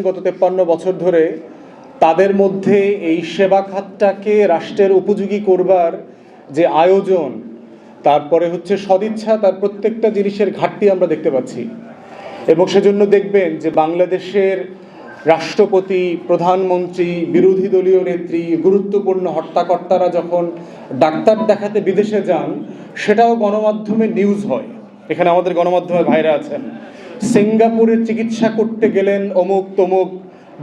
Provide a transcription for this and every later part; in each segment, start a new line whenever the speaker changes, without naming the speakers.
গত তেপ্পান্ন বছর ধরে, তাদের মধ্যে এই সেবা খাতটাকে রাষ্ট্রের উপযোগী করবার যে আয়োজন, তারপরে হচ্ছে সদিচ্ছা, তার প্রত্যেকটা জিনিসের ঘাটতি আমরা দেখতে পাচ্ছি। এবং সেজন্য দেখবেন যে বাংলাদেশের রাষ্ট্রপতি, প্রধানমন্ত্রী, বিরোধী দলীয় নেত্রী, গুরুত্বপূর্ণ হর্তাকর্তারা যখন ডাক্তার দেখাতে বিদেশে যান, সেটাও গণমাধ্যমে নিউজ হয়। এখানে আমাদের গণমাধ্যমের ভাইরা আছেন। সিঙ্গাপুরে চিকিৎসা করতে গেলেন অমুক তমুক,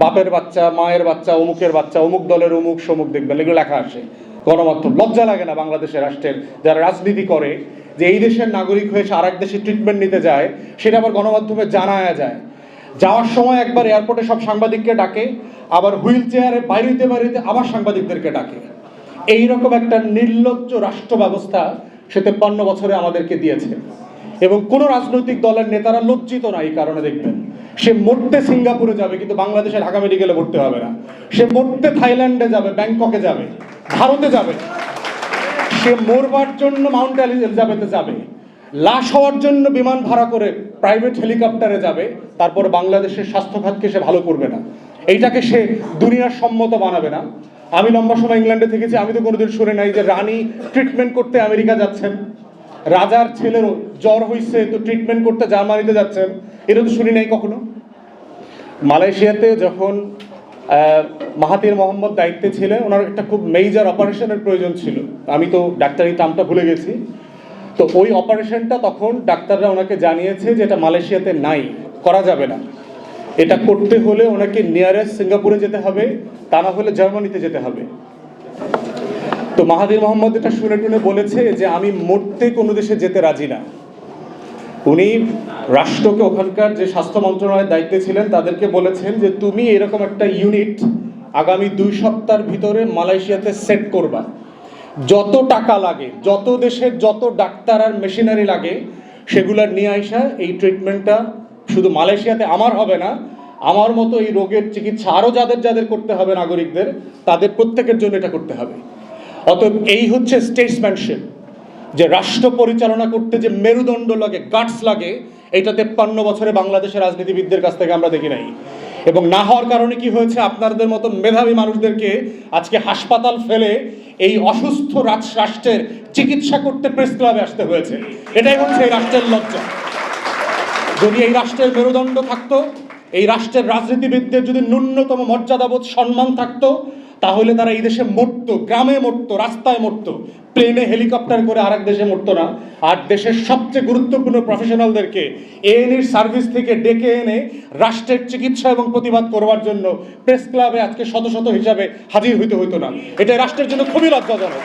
বাপের বাচ্চা, মায়ের বাচ্চা, অমুকের বাচ্চা, অমুক দলের অমুক, সমুক দেখবেন, এগুলো লেখা আসে। গণমাধ্যম, লজ্জা লাগে না বাংলাদেশের রাষ্ট্রের যারা রাজনীতি করে, যে এই দেশের নাগরিক হয়ে সে আরেক দেশে ট্রিটমেন্ট নিতে যায়, সেটা আবার গণমাধ্যমে জানায়া যায়। যাওয়ার সময় একবার এয়ারপোর্টে সব সাংবাদিককে ডাকে, আবার হুইল চেয়ারে বাইরেতে বাইরেতে আবার সাংবাদিকদেরকে ডাকে। এইরকম একটা নির্লজ্জ রাষ্ট্র ব্যবস্থা সে তেপ্পান্ন বছরে আমাদেরকে দিয়েছে। এবং কোনো রাজনৈতিক দলের নেতারা লজ্জিত না এই কারণে দেখবেন। সে মরতে সিঙ্গাপুরে যাবে, কিন্তু বাংলাদেশে ঢাকা মেডিকেলে ভর্তি হবে না। সে মরতে থাইল্যান্ডে যাবে, ব্যাংককে যাবে, ভারতে যাবে। সে মরবার জন্য মাউন্ট এলিজাবেথে যাবে। লাশ হওয়ার জন্য বিমান ভাড়া করে প্রাইভেট হেলিকপ্টারে যাবে, তারপর বাংলাদেশের স্বাস্থ্য খাতকে সে ভালো করবে না। এইটাকে সে দুনিয়ার সম্মত বানাবে না। আমি লম্বা সময় ইংল্যান্ডে থেকেছি, আমি তো কোনোদিন শুনে নাই যে রানী ট্রিটমেন্ট করতে আমেরিকা যাচ্ছেন। রাজার ছেলের জ্বর হয়েছে তো ট্রিটমেন্ট করতে জার্মানিতে যাচ্ছেন, এটা তো শুনি নাই কখনো? মালয়েশিয়াতে যখন মাহাতির মোহাম্মদ দায়িত্বে ছিলেন, ওনার একটা খুব মেজর অপারেশনের প্রয়োজন ছিল। আমি তো ডাক্তারি টামটা ভুলে গেছি। তো ওই অপারেশনটা তখন ডাক্তাররা ওনাকে জানিয়েছে যে এটা মালয়েশিয়াতে নাই, করা যাবে না। এটা করতে হলে ওনাকে নিয়ারেস্ট সিঙ্গাপুরে যেতে হবে, তা না হলে জার্মানিতে যেতে হবে। তো মাহাদির মোহাম্মদ এটা শুনে টুনে বলেছে যে, আমি মরতে কোনো দেশে যেতে রাজি না। উনি রাষ্ট্রকে ওখানকার যে স্বাস্থ্য মন্ত্রণালয়ের দায়িত্বে ছিলেন, তাদেরকে বলেছেন যে তুমি এরকম একটা ইউনিট আগামী দুই সপ্তাহের ভিতরে মালয়েশিয়াতে সেট করবা। যত টাকা লাগে, যত দেশের যত ডাক্তার আর মেশিনারি লাগে, সেগুলার নিয়ে আসা এই ট্রিটমেন্টটা শুধু মালয়েশিয়াতে আমার হবে না, আমার মতো এই রোগের চিকিৎসা আরও যাদের যাদের করতে হবে নাগরিকদের, তাদের প্রত্যেকের জন্য এটা করতে হবে। অতএব এই হচ্ছে স্টেটসম্যানশিপ যে রাষ্ট্র পরিচালনা করতে যে মেরুদণ্ড লাগে গাটস লাগে, এটা তেপ্পান্ন বছরে বাংলাদেশের রাজনীতিবিদদের কাছ থেকে আমরা দেখি নাই। এবং না হওয়ার কারণে কি হয়েছে? আপনাদের মতো মেধাবী মানুষদেরকে আজকে হাসপাতাল ফেলে এই অসুস্থ রাষ্ট্রের চিকিৎসা করতে প্রেস ক্লাবে আসতে হয়েছে। এটাই হচ্ছে এই রাষ্ট্রের লজ্জা। যদি এই রাষ্ট্রের মেরুদণ্ড থাকতো, এই রাষ্ট্রের রাজনীতিবিদদের যদি ন্যূনতম মর্যাদাবোধ সম্মান থাকতো তাহলে তারা এই দেশে মরতো, গ্রামে মরতো, রাস্তায় মরতো প্লেনে হেলিকপ্টার করে আরেক দেশে মরতো না। আর দেশের সবচেয়ে গুরুত্বপূর্ণ প্রফেশনালদেরকে এএনএর সার্ভিস থেকে ডেকে এনে রাষ্ট্রের চিকিৎসা এবং প্রতিবাদ করবার জন্য প্রেস ক্লাবে আজকে শত শত হিসাবে হাজির হইতে হইতো না। এটা রাষ্ট্রের জন্য খুবই লজ্জাজনক।